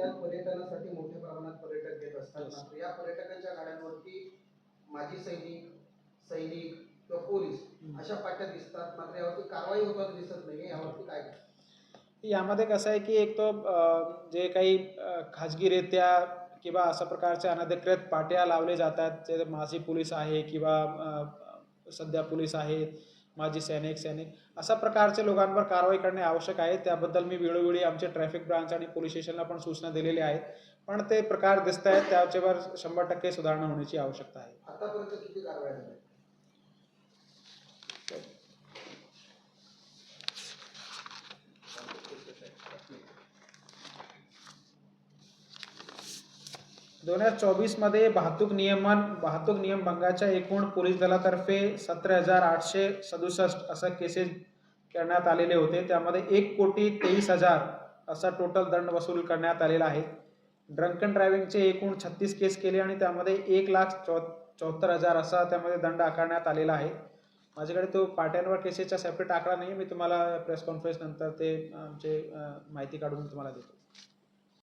जिल्ह्यात पर्यटनासाठी मोठ्या प्रमाणात पर्यटक येत असतात. मात्र या पर्यटकांच्या गाड्यांवरती माजी सैनिक सैनिक किंवा पोलीस अशा पाट्या दिसतात मात्र यावरती कारवाई होताना दिसत नाही यावरती काय? यामध्ये कसं आहे की एक तो जे काही खाजगीरित्या किंवा अशा प्रकारच्या अनधिकृत पाट्या लावले जातात जे माजी पोलीस आहे किंवा सध्या पोलीस आहेत माजी सैनिक सैनिक. अशा प्रकारच्या लोकांवर कारवाई करणे आवश्यक आहे. त्याबद्दल मी वेळोवेळी आमचे ट्रॅफिक ब्रांच आणि पोलीस स्टेशनला पण सूचना दिलेल्या आहेत. पण ते प्रकार दिसत आहेत त्याच्यावर शंभर टक्के सुधारणा होण्याची आवश्यकता आहे. दोन हजार चोवीसमध्ये वाहतूक नियमन वाहतूक नियम भंगाच्या एकूण पोलीस दलातर्फे सतरा हजार आठशे सदुसष्ट असं केसेस करण्यात आलेले होते. त्यामध्ये एक कोटी तेवीस हजार असा टोटल दंड वसूल करण्यात आलेला आहे. ड्रंकन ड्रायव्हिंगचे एकूण छत्तीस केस केले आणि त्यामध्ये एक लाख चौ चौहत्तर हजार असा त्यामध्ये दंड आकारण्यात आलेला आहे. माझ्याकडे तो पाट्यांवर केसेसचा सेपरेट आकडा नाही मी तुम्हाला प्रेस कॉन्फरन्स नंतर ते आमचे माहिती काढून तुम्हाला देतो.